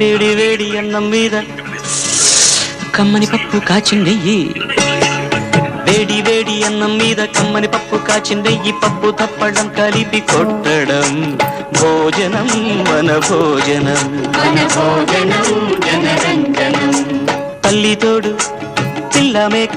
వేడి వేడి అన్నం మీద కమ్మని పప్పు కాచిందెయ్యి వేడి వేడి అన్నం మీద కమ్మని పప్పు కాచిందెయ్యి పప్పు తప్పడం కలిపి కొట్టడం భోజనం మన భోజనం తల్లి తోడు పిల్ల మేక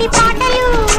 భక్తి పాటలు.